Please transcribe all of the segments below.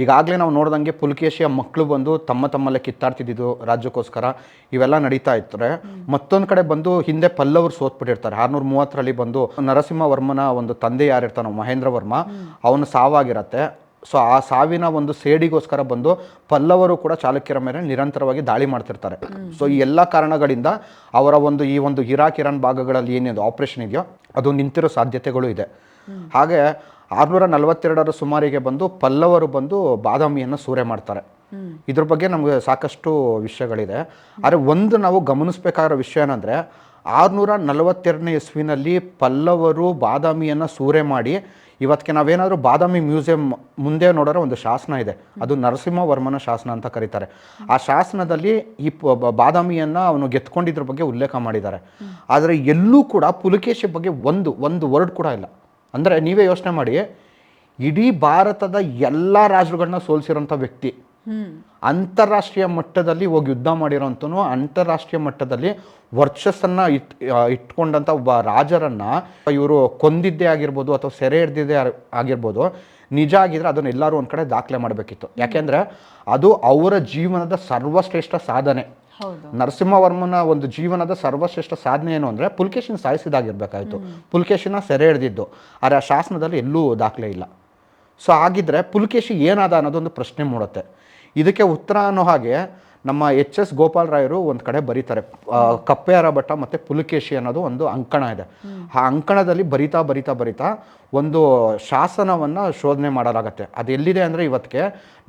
ಈಗಾಗಲೇ ನಾವು ನೋಡ್ದಂಗೆ ಪುಲಕೇಶಿಯ ಮಕ್ಕಳು ಬಂದು ತಮ್ಮ ತಮ್ಮಲ್ಲೇ ಕಿತ್ತಾಡ್ತಿದ್ದು ರಾಜ್ಯಕ್ಕೋಸ್ಕರ. ಇವೆಲ್ಲ ನಡೀತಾ ಇರ್ತಾರೆ ಮತ್ತೊಂದು ಕಡೆ ಬಂದು ಹಿಂದೆ ಪಲ್ಲವರು ಸೋತ್ಬಿಟ್ಟಿರ್ತಾರೆ. ಆರ್ನೂರ ಮೂವತ್ತರಲ್ಲಿ ಬಂದು ನರಸಿಂಹವರ್ಮನ ಒಂದು ತಂದೆ ಯಾರಿರ್ತಾನೋ ಮಹೇಂದ್ರ ವರ್ಮ, ಅವನು ಸಾವಾಗಿರತ್ತೆ. ಸೊ, ಆ ಸಾವಿನ ಒಂದು ಸೇಡಿಗೋಸ್ಕರ ಬಂದು ಪಲ್ಲವರು ಕೂಡ ಚಾಲುಕ್ಯರ ಮೇಲೆ ನಿರಂತರವಾಗಿ ದಾಳಿ ಮಾಡ್ತಿರ್ತಾರೆ. ಸೊ, ಈ ಎಲ್ಲ ಕಾರಣಗಳಿಂದ ಅವರ ಒಂದು ಈ ಒಂದು ಇರಾಕ್ ಇರಾನ್ ಭಾಗಗಳಲ್ಲಿ ಏನಿದೆ, ಆಪರೇಷನ್ ಇದೆಯೋ, ಅದು ನಿಂತಿರೋ ಸಾಧ್ಯತೆಗಳು ಇದೆ. ಹಾಗೆ ಆರ್ನೂರ ನಲವತ್ತೆರಡರ ಸುಮಾರಿಗೆ ಬಂದು ಪಲ್ಲವರು ಬಂದು ಬಾದಾಮಿಯನ್ನು ಸೂರೆ ಮಾಡ್ತಾರೆ. ಇದ್ರ ಬಗ್ಗೆ ನಮಗೆ ಸಾಕಷ್ಟು ವಿಷಯಗಳಿದೆ. ಆದರೆ ಒಂದು ನಾವು ಗಮನಿಸಬೇಕಾಗಿರೋ ವಿಷಯ ಏನಂದರೆ ಆರುನೂರ ನಲವತ್ತೆರಡನೇ ಇಸ್ವಿನಲ್ಲಿ ಪಲ್ಲವರು ಬಾದಾಮಿಯನ್ನು ಸೂರೆ ಮಾಡಿ ಇವತ್ತಿಗೆ ನಾವೇನಾದರೂ ಬಾದಾಮಿ ಮ್ಯೂಸಿಯಂ ಮುಂದೆ ನೋಡೋರೆ ಒಂದು ಶಾಸನ ಇದೆ. ಅದು ನರಸಿಂಹವರ್ಮನ ಶಾಸನ ಅಂತ ಕರೀತಾರೆ. ಆ ಶಾಸನದಲ್ಲಿ ಈ ಬಾದಾಮಿಯನ್ನು ಅವನು ಗೆತ್ಕೊಂಡಿದ್ರ ಬಗ್ಗೆ ಉಲ್ಲೇಖ ಮಾಡಿದ್ದಾರೆ. ಆದರೆ ಎಲ್ಲೂ ಕೂಡ ಪುಲಕೇಶಿ ಬಗ್ಗೆ ಒಂದು ಒಂದು ವರ್ಡ್ ಕೂಡ ಇಲ್ಲ. ಅಂದರೆ ನೀವೇ ಯೋಚನೆ ಮಾಡಿ ಇಡೀ ಭಾರತದ ಎಲ್ಲ ರಾಜರುಗಳನ್ನ ಸೋಲಿಸಿರೋಂಥ ವ್ಯಕ್ತಿ ಅಂತಾರಾಷ್ಟ್ರೀಯ ಮಟ್ಟದಲ್ಲಿ ಹೋಗಿ ಯುದ್ಧ ಮಾಡಿರೋಂಥನು ಅಂತಾರಾಷ್ಟ್ರೀಯ ಮಟ್ಟದಲ್ಲಿ ವರ್ಚಸ್ಸನ್ನು ಇಟ್ ಇಟ್ಕೊಂಡಂಥ ಒಬ್ಬ ರಾಜರನ್ನು ಇವರು ಕೊಂದಿದ್ದೇ ಆಗಿರ್ಬೋದು ಅಥವಾ ಸೆರೆ ಹಿಡ್ದಿದ್ದೇ ಆಗಿರ್ಬೋದು ನಿಜ ಆಗಿದ್ರೆ ಅದನ್ನು ಎಲ್ಲರೂ ಒಂದು ಕಡೆ ದಾಖಲೆ ಮಾಡಬೇಕಿತ್ತು. ಯಾಕೆಂದ್ರೆ ಅದು ಅವರ ಜೀವನದ ಸರ್ವಶ್ರೇಷ್ಠ ಸಾಧನೆ. ನರಸಿಂಹವರ್ಮನ ಒಂದು ಜೀವನದ ಸರ್ವಶ್ರೇಷ್ಠ ಸಾಧನೆ ಏನು ಅಂದರೆ ಪುಲ್ಕೇಶಿನ ಸಾಯಿಸಿದಾಗಿರ್ಬೇಕಾಯ್ತು. ಪುಲ್ಕೇಶಿನ ಸೆರೆ ಹಿಡಿದಿದ್ದು. ಆದರೆ ಆ ಶಾಸನದಲ್ಲಿ ಎಲ್ಲೂ ದಾಖಲೆ ಇಲ್ಲ. ಸೊ ಆಗಿದ್ರೆ ಪುಲ್ಕೇಶಿ ಏನಾದ ಅನ್ನೋದೊಂದು ಪ್ರಶ್ನೆ ಮೂಡುತ್ತೆ. ಇದಕ್ಕೆ ಉತ್ತರ ಅನ್ನೋ ಹಾಗೆ ನಮ್ಮ ಎಚ್ ಎಸ್ ಗೋಪಾಲ್ ರಾಯರು ಒಂದು ಕಡೆ ಬರೀತಾರೆ. ಕಪ್ಪೆ ಕಪ್ಪೆಯರ ಭಟ್ಟ ಮತ್ತು ಪುಲಕೇಶಿ ಅನ್ನೋದು ಒಂದು ಅಂಕಣ ಇದೆ. ಆ ಅಂಕಣದಲ್ಲಿ ಬರಿತಾ ಬರಿತಾ ಬರಿತಾ ಒಂದು ಶಾಸನವನ್ನು ಶೋಧನೆ ಮಾಡಲಾಗತ್ತೆ. ಅದು ಎಲ್ಲಿದೆ ಅಂದರೆ ಇವತ್ತಿಗೆ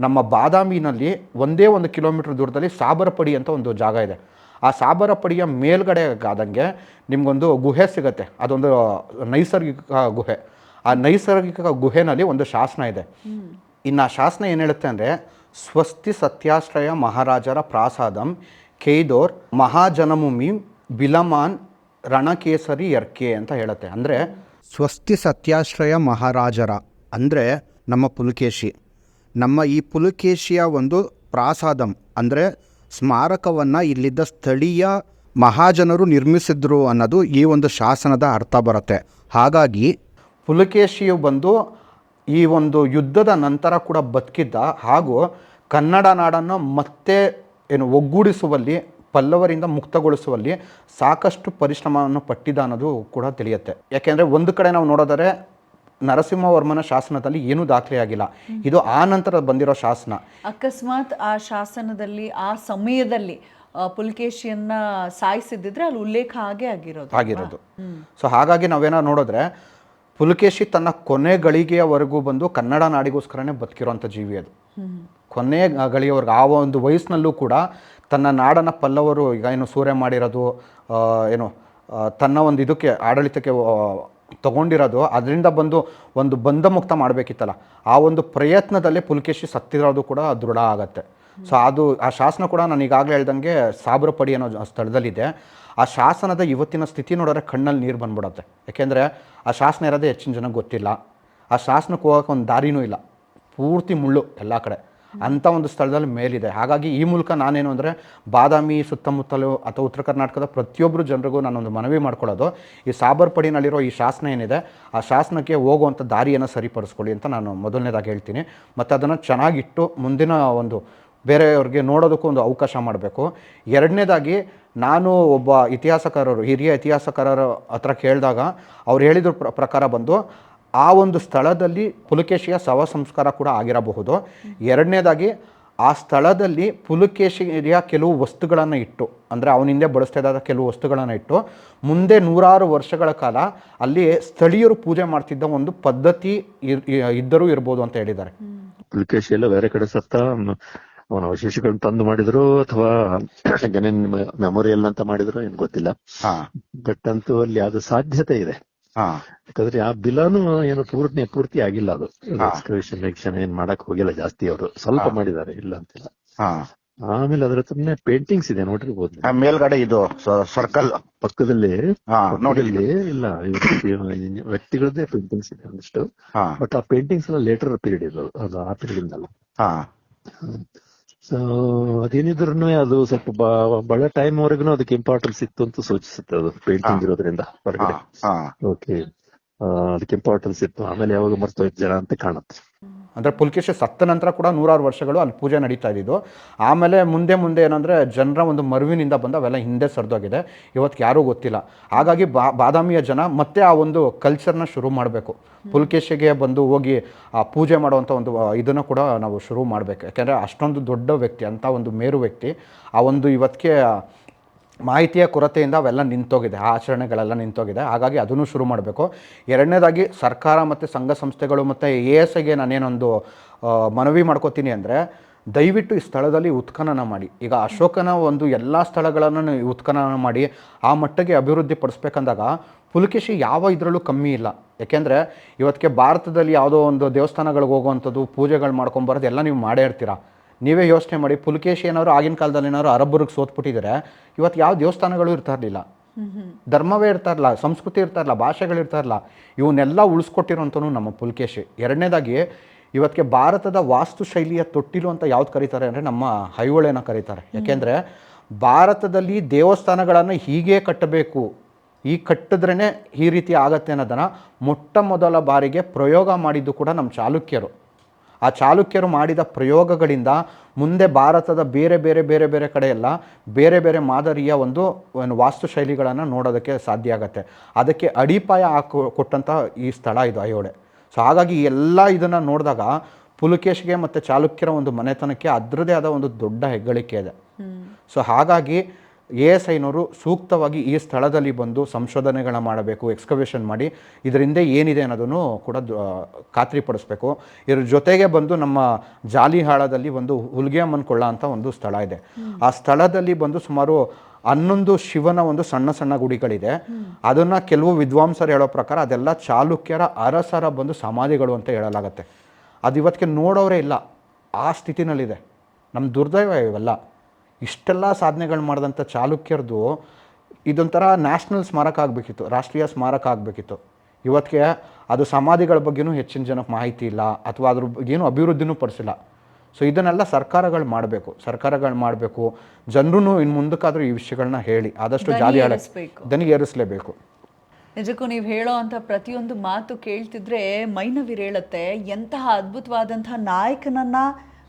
ನಮ್ಮ ಬಾದಾಮಿನಲ್ಲಿ ಒಂದೇ ಒಂದು ಕಿಲೋಮೀಟರ್ ದೂರದಲ್ಲಿ ಸಾಬರಪಡಿ ಅಂತ ಒಂದು ಜಾಗ ಇದೆ. ಆ ಸಾಬರಪಡಿಯ ಮೇಲ್ಗಡೆ ಆದಂಗೆ ನಿಮಗೊಂದು ಗುಹೆ ಸಿಗತ್ತೆ. ಅದೊಂದು ನೈಸರ್ಗಿಕ ಗುಹೆ. ಆ ನೈಸರ್ಗಿಕ ಗುಹೆನಲ್ಲಿ ಒಂದು ಶಾಸನ ಇದೆ. ಇನ್ನು ಆ ಶಾಸನ ಏನು ಹೇಳುತ್ತೆ ಅಂದರೆ ಸ್ವಸ್ತಿ ಸತ್ಯಾಶ್ರಯ ಮಹಾರಾಜರ ಪ್ರಾಸಾದಂ ಕೇದೋರ್ ಮಹಾಜನಮುಮಿ, ಬಿಲಮಾನ್, ರಣಕೇಸರಿ, ಯರ್ಕೆ ಅಂತ ಹೇಳುತ್ತೆ. ಅಂದರೆ ಸ್ವಸ್ತಿ ಸತ್ಯಾಶ್ರಯ ಮಹಾರಾಜರ, ಅಂದರೆ ನಮ್ಮ ಪುಲಕೇಶಿ. ನಮ್ಮ ಈ ಪುಲಕೇಶಿಯ ಒಂದು ಪ್ರಾಸಾದಂ, ಅಂದರೆ ಸ್ಮಾರಕವನ್ನು ಇಲ್ಲಿದ್ದ ಸ್ಥಳೀಯ ಮಹಾಜನರು ನಿರ್ಮಿಸಿದ್ರು ಅನ್ನೋದು ಈ ಒಂದು ಶಾಸನದ ಅರ್ಥ ಬರುತ್ತೆ. ಹಾಗಾಗಿ ಪುಲಕೇಶಿಯು ಬಂದು ಈ ಒಂದು ಯುದ್ಧದ ನಂತರ ಕೂಡ ಬದುಕಿದ್ದ ಹಾಗೂ ಕನ್ನಡ ನಾಡನ್ನು ಮತ್ತೆ ಏನು ಒಗ್ಗೂಡಿಸುವಲ್ಲಿ ಪಲ್ಲವರಿಂದ ಮುಕ್ತಗೊಳಿಸುವಲ್ಲಿ ಸಾಕಷ್ಟು ಪರಿಶ್ರಮವನ್ನು ಪಟ್ಟಿದ್ದ ಅನ್ನೋದು ಕೂಡ ತಿಳಿಯುತ್ತೆ. ಯಾಕೆಂದರೆ ಒಂದು ಕಡೆ ನಾವು ನೋಡೋದರೆ ನರಸಿಂಹವರ್ಮನ ಶಾಸನದಲ್ಲಿ ಏನೂ ದಾಖಲೆಯಾಗಿಲ್ಲ. ಇದು ಆ ನಂತರ ಬಂದಿರೋ ಶಾಸನ. ಅಕಸ್ಮಾತ್ ಆ ಶಾಸನದಲ್ಲಿ ಆ ಸಮಯದಲ್ಲಿ ಪುಲ್ಕೇಶಿಯನ್ನ ಸಾಯಿಸಿದ್ರೆ ಅಲ್ಲಿ ಉಲ್ಲೇಖ ಹಾಗೆ ಆಗಿರೋದು. ಆಗಿರೋದು. ಸೊ ಹಾಗಾಗಿ ನಾವೇನೋ ನೋಡಿದ್ರೆ ಪುಲಕೇಶಿ ತನ್ನ ಕೊನೆ ಗಳಿಗೆಯವರೆಗೂ ಬಂದು ಕನ್ನಡ ನಾಡಿಗೋಸ್ಕರನೇ ಬದುಕಿರೋಂಥ ಜೀವಿ ಅದು. ಕೊನೆ ಗಳಿಗೆಯವರೆಗೂ ಆ ಒಂದು ವಯಸ್ಸಿನಲ್ಲೂ ಕೂಡ ತನ್ನ ನಾಡನ ಪಲ್ಲವರು, ಈಗ ಏನು ಸೂರೆ ಮಾಡಿರೋದು ಏನು ತನ್ನ ಒಂದು ಇದಕ್ಕೆ, ಆಡಳಿತಕ್ಕೆ ತಗೊಂಡಿರೋದು, ಅದರಿಂದ ಬಂದು ಒಂದು ಬಂಧ ಮುಕ್ತ ಮಾಡಬೇಕಿತ್ತಲ್ಲ, ಆ ಒಂದು ಪ್ರಯತ್ನದಲ್ಲೇ ಪುಲಕೇಶಿ ಸತ್ತಿರೋದು ಕೂಡ ದೃಢ ಆಗತ್ತೆ. ಸೊ ಅದು ಆ ಶಾಸನ ಕೂಡ ನಾನು ಈಗಾಗಲೇ ಹೇಳ್ದಂಗೆ ಸಾಬ್ರಪಡಿ ಅನ್ನೋ ಸ್ಥಳದಲ್ಲಿದೆ. ಆ ಶಾಸನದ ಇವತ್ತಿನ ಸ್ಥಿತಿ ನೋಡಿದ್ರೆ ಕಣ್ಣಲ್ಲಿ ನೀರು ಬಂದ್ಬಿಡುತ್ತೆ. ಯಾಕೆಂದರೆ ಆ ಶಾಸನ ಇರೋದೇ ಹೆಚ್ಚಿನ ಜನಕ್ಕೆ ಗೊತ್ತಿಲ್ಲ. ಆ ಶಾಸನಕ್ಕೆ ಹೋಗೋಕೆ ಒಂದು ದಾರಿನೂ ಇಲ್ಲ. ಪೂರ್ತಿ ಮುಳ್ಳು ಎಲ್ಲ ಕಡೆ. ಅಂಥ ಒಂದು ಸ್ಥಳದಲ್ಲಿ ಮೇಲಿದೆ. ಹಾಗಾಗಿ ಈ ಮೂಲಕ ನಾನೇನು ಅಂದರೆ ಬಾದಾಮಿ ಸುತ್ತಮುತ್ತಲು ಅಥವಾ ಉತ್ತರ ಕರ್ನಾಟಕದ ಪ್ರತಿಯೊಬ್ಬರು ಜನರಿಗೂ ನಾನೊಂದು ಮನವಿ ಮಾಡ್ಕೊಳ್ಳೋದು. ಈ ಸಾಬರ್ಪಡಿನಲ್ಲಿರೋ ಈ ಶಾಸನ ಏನಿದೆ ಆ ಶಾಸನಕ್ಕೆ ಹೋಗುವಂಥ ದಾರಿಯನ್ನು ಸರಿಪಡಿಸ್ಕೊಳ್ಳಿ ಅಂತ ನಾನು ಮೊದಲನೇದಾಗಿ ಹೇಳ್ತೀನಿ. ಮತ್ತು ಅದನ್ನು ಚೆನ್ನಾಗಿಟ್ಟು ಮುಂದಿನ ಒಂದು ಬೇರೆಯವ್ರಿಗೆ ನೋಡೋದಕ್ಕೂ ಒಂದು ಅವಕಾಶ ಮಾಡಬೇಕು. ಎರಡನೇದಾಗಿ ನಾನು ಒಬ್ಬ ಇತಿಹಾಸಕಾರರು, ಹಿರಿಯ ಇತಿಹಾಸಕಾರರ ಹತ್ರ ಕೇಳಿದಾಗ ಅವ್ರು ಹೇಳಿದ ಪ್ರ- ಪ್ರಕಾರ ಬಂದು ಆ ಒಂದು ಸ್ಥಳದಲ್ಲಿ ಪುಲಕೇಶಿಯ ಶವ ಸಂಸ್ಕಾರ ಕೂಡ ಆಗಿರಬಹುದು. ಎರಡನೇದಾಗಿ ಆ ಸ್ಥಳದಲ್ಲಿ ಪುಲಕೇಶಿಯ ಕೆಲವು ವಸ್ತುಗಳನ್ನು ಇಟ್ಟು, ಅಂದರೆ ಅವನಿಂದೆ ಬಳಸ್ತಾ ಕೆಲವು ವಸ್ತುಗಳನ್ನು ಇಟ್ಟು, ಮುಂದೆ ನೂರಾರು ವರ್ಷಗಳ ಕಾಲ ಅಲ್ಲಿ ಸ್ಥಳೀಯರು ಪೂಜೆ ಮಾಡ್ತಿದ್ದ ಒಂದು ಪದ್ಧತಿ ಇದ್ದರೂ ಇರ್ಬೋದು ಅಂತ ಹೇಳಿದ್ದಾರೆ. ಪುಲಕೇಶಿ ಎಲ್ಲ ಬೇರೆ ಕಡೆ ಸತ್ತ ಅವ್ನು- ಅವಶೇಷಗಳನ್ನ ತಂದು ಮಾಡಿದ್ರು ಅಥವಾ ಗಣನ್ ಮೆಮೊರಿಯಲ್ ಅಂತ ಮಾಡಿದ್ರು ಏನ್ ಗೊತ್ತಿಲ್ಲ. ಬಟ್ ಅಂತೂ ಅಲ್ಲಿ ಅದು ಸಾಧ್ಯತೆ ಇದೆ. ಹಾಂ. ಯಾಕಂದ್ರೆ ಆ ಬಿಲಾನು ಏನು ಪೂರ್ತಿ ಪೂರ್ತಿ ಆಗಿಲ್ಲ ಅದು. ಎಕ್ಸ್ಕವೇಷನ್ ಎಕ್ಷನ್ ಏನ್ ಮಾಡಕ್ ಹೋಗಿಲ್ಲ ಜಾಸ್ತಿ ಅವರು. ಸ್ವಲ್ಪ ಮಾಡಿದ್ದಾರೆ ಇಲ್ಲ ಅಂತಿಲ್ಲ. ಹಾಂ. ಆಮೇಲೆ ಅದ್ರ ಹತ್ರನೇ ಪೇಂಟಿಂಗ್ಸ್ ಇದೆ ನೋಡಿರ್ಬೋದು. ಮೇಲ್ಗಡೆ ಇದು ಸರ್ಕಲ್ ಪಕ್ಕದಲ್ಲಿ ನೋಡಿಲ್ಲಿ ಇಲ್ಲ ವ್ಯಕ್ತಿಗಳದ್ದೇ ಪೇಂಟಿಂಗ್ಸ್ ಇದೆ ಒಂದಿಷ್ಟು. ಬಟ್ ಆ ಪೇಂಟಿಂಗ್ಸ್ ಎಲ್ಲ ಲೇಟರ್ ಪೀರಿಯಡ್ ಇದು ಅದು ಆ ಪೀರಿಯಡ್ ಇಂದಲ್ಲ. ಹಾ. ಸೊ ಅದೇನಿದ್ರು ಅದು ಸ್ವಲ್ಪ ಬಹಳ ಟೈಮ್ ವರೆಗೂ ಅದಕ್ಕೆ ಇಂಪಾರ್ಟೆನ್ಸ್ ಇತ್ತು ಅಂತ ಸೂಚಿಸುತ್ತೆ ಅದು ಪೇಂಟಿಂಗ್ ಇರೋದ್ರಿಂದ ಹೊರಗಡೆ. ಓಕೆ ಅದಕ್ಕೆ ಇಂಪಾರ್ಟೆನ್ಸ್ ಇತ್ತು. ಆಮೇಲೆ ಯಾವಾಗ ಮರ್ತೋಯ್ತು ಜನ ಅಂತ ಕಾಣುತ್ತೆ. ಅಂದರೆ ಪುಲ್ಕೇಶಿ ಸತ್ತ ನಂತರ ಕೂಡ ನೂರಾರು ವರ್ಷಗಳು ಅಲ್ಲಿ ಪೂಜೆ ನಡೀತಾ ಇದ್ದಿದ್ದು. ಆಮೇಲೆ ಮುಂದೆ ಮುಂದೆ ಏನಂದರೆ ಜನರ ಒಂದು ಮರುವಿನಿಂದ ಬಂದು ಅವೆಲ್ಲ ಹಿಂದೆ ಸರಿದೋಗಿದೆ. ಇವತ್ತು ಯಾರೂ ಗೊತ್ತಿಲ್ಲ. ಹಾಗಾಗಿ ಬಾ, ಬಾದಾಮಿಯ ಜನ ಮತ್ತೆ ಆ ಒಂದು ಕಲ್ಚರ್ನ ಶುರು ಮಾಡಬೇಕು. ಪುಲ್ಕೇಶಿಗೆ ಬಂದು ಹೋಗಿ, ಆ, ಪೂಜೆ ಮಾಡುವಂಥ ಒಂದು ಇದನ್ನು ಕೂಡ ನಾವು ಶುರು ಮಾಡಬೇಕು. ಯಾಕೆಂದರೆ ಅಷ್ಟೊಂದು ದೊಡ್ಡ ವ್ಯಕ್ತಿ, ಅಂಥ ಒಂದು ಮೇರು ವ್ಯಕ್ತಿ, ಆ ಒಂದು ಇವತ್ತಿಗೆ ಮಾಹಿತಿಯ ಕೊರತೆಯಿಂದ ಅವೆಲ್ಲ ನಿಂತೋಗಿದೆ, ಆ ಆಚರಣೆಗಳೆಲ್ಲ ನಿಂತೋಗಿದೆ. ಹಾಗಾಗಿ ಅದನ್ನು ಶುರು ಮಾಡಬೇಕು. ಎರಡನೇದಾಗಿ ಸರ್ಕಾರ ಮತ್ತು ಸಂಘ ಸಂಸ್ಥೆಗಳು ಮತ್ತು ಎ ಎಸ್ ಐಗೆ ನಾನೇನೊಂದು ಮನವಿ ಮಾಡ್ಕೋತೀನಿ ಅಂದರೆ ದಯವಿಟ್ಟು ಈ ಸ್ಥಳದಲ್ಲಿ ಉತ್ಖನನ ಮಾಡಿ. ಈಗ ಅಶೋಕನ ಒಂದು ಎಲ್ಲ ಸ್ಥಳಗಳನ್ನು ಉತ್ಖನನ ಮಾಡಿ, ಆ ಮಟ್ಟಿಗೆ ಅಭಿವೃದ್ಧಿ ಪಡಿಸ್ಬೇಕಂದಾಗ ಪುಲಕೇಶಿ ಯಾವ ಇದರಲ್ಲೂ ಕಮ್ಮಿ ಇಲ್ಲ. ಯಾಕೆಂದರೆ ಇವತ್ತಿಗೆ ಭಾರತದಲ್ಲಿ ಯಾವುದೋ ಒಂದು ದೇವಸ್ಥಾನಗಳಿಗೆ ಹೋಗುವಂಥದ್ದು, ಪೂಜೆಗಳು ಮಾಡ್ಕೊಂಬರೋದು ಎಲ್ಲ ನೀವು ಮಾಡೇ ಇರ್ತೀರಾ. ನೀವೇ ಯೋಚನೆ ಮಾಡಿ. ಪುಲಕೇಶಿ ಏನಾದ್ರು ಆಗಿನ ಕಾಲದಲ್ಲಿ ಏನಾದ್ರು ಅರಬ್ಬರಿಗೆ ಸೋತ್ಬಿಟ್ಟಿದ್ರೆ ಇವತ್ತು ಯಾವ ದೇವಸ್ಥಾನಗಳು ಇರ್ತಾ ಇರಲಿಲ್ಲ. ಧರ್ಮವೇ ಇರ್ತಾ ಇರಲ್ಲ ಸಂಸ್ಕೃತಿ ಇರ್ತಾ ಇರಲ್ಲ ಭಾಷೆಗಳು ಇರ್ತಾ ಇರಲ್ಲ ಇವನ್ನೆಲ್ಲ ಉಳಿಸ್ಕೊಟ್ಟಿರೋಂಥನು ನಮ್ಮ ಪುಲಕೇಶಿ. ಎರಡನೇದಾಗಿ ಇವತ್ತಿಗೆ ಭಾರತದ ವಾಸ್ತು ಶೈಲಿಯ ತೊಟ್ಟಿಲು ಅಂತ ಯಾವ್ದು ಕರೀತಾರೆ ಅಂದರೆ ನಮ್ಮ ಹೈವಳೆನ ಕರೀತಾರೆ. ಯಾಕೆಂದರೆ ಭಾರತದಲ್ಲಿ ದೇವಸ್ಥಾನಗಳನ್ನು ಹೀಗೆ ಕಟ್ಟಬೇಕು. ಈ ಕಟ್ಟಿದ್ರೇ ಈ ರೀತಿ ಆಗತ್ತೆ ಅನ್ನೋದನ್ನು ಮೊಟ್ಟ ಮೊದಲ ಬಾರಿಗೆ ಪ್ರಯೋಗ ಮಾಡಿದ್ದು ಕೂಡ ನಮ್ಮ ಚಾಲುಕ್ಯರು. ಆ ಚಾಲುಕ್ಯರು ಮಾಡಿದ ಪ್ರಯೋಗಗಳಿಂದ ಮುಂದೆ ಭಾರತದ ಬೇರೆ ಬೇರೆ ಬೇರೆ ಬೇರೆ ಕಡೆಯೆಲ್ಲ ಬೇರೆ ಬೇರೆ ಮಾದರಿಯ ಒಂದು ಒಂದು ವಾಸ್ತುಶೈಲಿಗಳನ್ನು ನೋಡೋದಕ್ಕೆ ಸಾಧ್ಯ ಆಗುತ್ತೆ. ಅದಕ್ಕೆ ಅಡಿಪಾಯ ಹಾಕು ಕೊಟ್ಟಂತಹ ಈ ಸ್ಥಳ ಇದು ಐಹೊಳೆ ಸೊ ಹಾಗಾಗಿ ಎಲ್ಲ ಇದನ್ನು ನೋಡಿದಾಗ ಪುಲಕೇಶ್ಗೆ ಮತ್ತು ಚಾಲುಕ್ಯರ ಒಂದು ಮನೆತನಕ್ಕೆ ಅದರದೇ ಆದ ಒಂದು ದೊಡ್ಡ ಹೆಗ್ಗಳಿಕೆ ಇದೆ. ಸೊ ಹಾಗಾಗಿ ಎ ಎಸ್ ಐನವರು ಸೂಕ್ತವಾಗಿ ಈ ಸ್ಥಳದಲ್ಲಿ ಬಂದು ಸಂಶೋಧನೆಗಳ ಮಾಡಬೇಕು ಎಕ್ಸ್ಕವೇಷನ್ ಮಾಡಿ ಇದರಿಂದ ಏನಿದೆ ಅನ್ನೋದನ್ನು ಕೂಡ ಖಾತ್ರಿಪಡಿಸ್ಬೇಕು. ಇದ್ರ ಜೊತೆಗೆ ಬಂದು ನಮ್ಮ ಜಾಲಿಹಾಳದಲ್ಲಿ ಒಂದು ಹುಲ್ಗೆಮ್ಮನ್ಕೊಳ್ಳ ಅಂತ ಒಂದು ಸ್ಥಳ ಇದೆ. ಆ ಸ್ಥಳದಲ್ಲಿ ಬಂದು ಸುಮಾರು ಹನ್ನೊಂದು ಶಿವನ ಒಂದು ಸಣ್ಣ ಸಣ್ಣ ಗುಡಿಗಳಿದೆ. ಅದನ್ನು ಕೆಲವು ವಿದ್ವಾಂಸರು ಹೇಳೋ ಪ್ರಕಾರ ಅದೆಲ್ಲ ಚಾಲುಕ್ಯರ ಅರಸರ ಬಂದು ಸಮಾಧಿಗಳು ಅಂತ ಹೇಳಲಾಗತ್ತೆ. ಅದು ಇವತ್ತಿಗೆ ನೋಡೋರೇ ಇಲ್ಲ. ಆ ಸ್ಥಿತಿನಲ್ಲಿದೆ. ನಮ್ಮ ದುರ್ದೈವ ಇವೆಲ್ಲ. ಇಷ್ಟೆಲ್ಲ ಸಾಧನೆಗಳು ಮಾಡಿದಂಥ ಚಾಲುಕ್ಯರದು ಇದೊಂಥರ ನ್ಯಾಷನಲ್ ಸ್ಮಾರಕ ಆಗಬೇಕಿತ್ತು ರಾಷ್ಟ್ರೀಯ ಸ್ಮಾರಕ ಆಗಬೇಕಿತ್ತು. ಇವತ್ತಿಗೆ ಅದು ಸಮಾಧಿಗಳ ಬಗ್ಗೆನೂ ಹೆಚ್ಚಿನ ಜನಕ್ಕೆ ಮಾಹಿತಿ ಇಲ್ಲ ಅಥವಾ ಅದ್ರ ಏನು ಅಭಿವೃದ್ಧಿನೂ ಪಡಿಸಿಲ್ಲ. ಸೊ ಇದನ್ನೆಲ್ಲ ಸರ್ಕಾರಗಳು ಮಾಡಬೇಕು ಸರ್ಕಾರಗಳು ಮಾಡಬೇಕು. ಜನರೂ ಇನ್ನು ಮುಂದಕ್ಕಾದರೂ ಈ ವಿಷಯಗಳನ್ನ ಹೇಳಿ ಆದಷ್ಟು ಜಾಲಿ ಏರಿಸ್ಬೇಕು. ದನಿಗೇರಿಸಲೇಬೇಕು ನಿಜಕ್ಕೂ ನೀವು ಹೇಳೋ ಅಂಥ ಪ್ರತಿಯೊಂದು ಮಾತು ಕೇಳ್ತಿದ್ರೆ ಮೈನವಿರೇಳತ್ತೆ. ಎಂತಹ ಅದ್ಭುತವಾದಂಥ ನಾಯಕನನ್ನ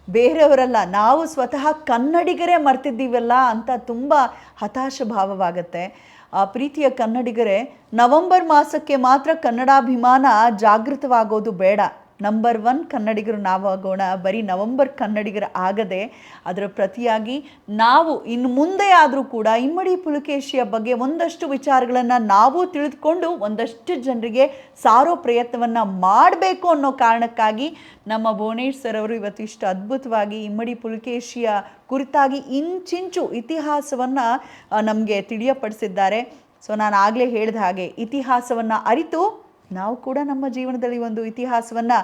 ಬೇರೆಯವರಲ್ಲ, ನಾವು ಸ್ವತಃ ಕನ್ನಡಿಗರೇ ಮರ್ತಿದ್ದೀವಲ್ಲ ಅಂತ ತುಂಬ ಹತಾಶ ಭಾವವಾಗತ್ತೆ ಆ ಪ್ರೀತಿಯ ಕನ್ನಡಿಗರೇ, ನವೆಂಬರ್ ಮಾಸಕ್ಕೆ ಮಾತ್ರ ಕನ್ನಡಾಭಿಮಾನ ಜಾಗೃತವಾಗೋದು ಬೇಡ. ನಂಬರ್ ಒನ್ ಕನ್ನಡಿಗರು ನಾವಾಗೋಣ, ಬರೀ ನವೆಂಬರ್ ಕನ್ನಡಿಗರ ಆಗದೆ, ಅದರ ಪ್ರತಿಯಾಗಿ ನಾವು ಇನ್ನು ಮುಂದೆ ಆದರೂ ಕೂಡ ಇಮ್ಮಡಿ ಪುಲಕೇಶಿಯ ಬಗ್ಗೆ ಒಂದಷ್ಟು ವಿಚಾರಗಳನ್ನು ನಾವು ತಿಳಿದುಕೊಂಡು ಒಂದಷ್ಟು ಜನರಿಗೆ ಸಾರೋ ಪ್ರಯತ್ನವನ್ನು ಮಾಡಬೇಕು ಅನ್ನೋ ಕಾರಣಕ್ಕಾಗಿ ನಮ್ಮ ಭುವನೇಶ್ ಸರ್ ಅವರು ಇವತ್ತು ಇಷ್ಟು ಅದ್ಭುತವಾಗಿ ಇಮ್ಮಡಿ ಪುಲಕೇಶಿಯ ಕುರಿತಾಗಿ ಇಂಚಿಂಚು ಇತಿಹಾಸವನ್ನು ನಮಗೆ ತಿಳಿಯಪಡಿಸಿದ್ದಾರೆ. ಸೊ, ನಾನು ಆಗಲೇ ಹೇಳಿದ ಹಾಗೆ ಇತಿಹಾಸವನ್ನು ಅರಿತು ನಾವು ಕೂಡ ನಮ್ಮ ಜೀವನದಲ್ಲಿ ಒಂದು ಇತಿಹಾಸವನ್ನು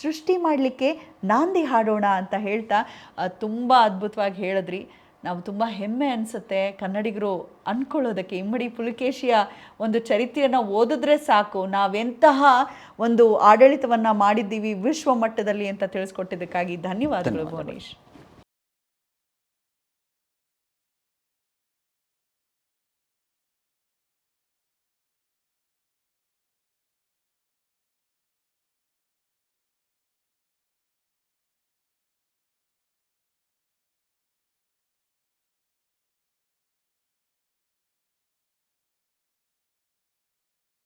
ಸೃಷ್ಟಿ ಮಾಡಲಿಕ್ಕೆ ನಾಂದಿ ಹಾಡೋಣ ಅಂತ ಹೇಳ್ತಾ ತುಂಬ ಅದ್ಭುತವಾಗಿ ಹೇಳಿದ್ರಿ. ನಾವು ತುಂಬ ಹೆಮ್ಮೆ ಅನಿಸುತ್ತೆ ಕನ್ನಡಿಗರು ಅಂದ್ಕೊಳ್ಳೋದಕ್ಕೆ ಇಮ್ಮಡಿ ಪುಲಿಕೇಶಿಯ ಒಂದು ಚರಿತ್ರೆಯನ್ನು ಓದಿದ್ರೆ ಸಾಕು. ನಾವೆಂತಹ ಒಂದು ಆಡಳಿತವನ್ನು ಮಾಡಿದ್ದೀವಿ ವಿಶ್ವ ಮಟ್ಟದಲ್ಲಿ ಅಂತ ತಿಳಿಸ್ಕೊಟ್ಟಿದ್ದಕ್ಕಾಗಿ ಧನ್ಯವಾದಗಳು. ಭುವನೇಶ್.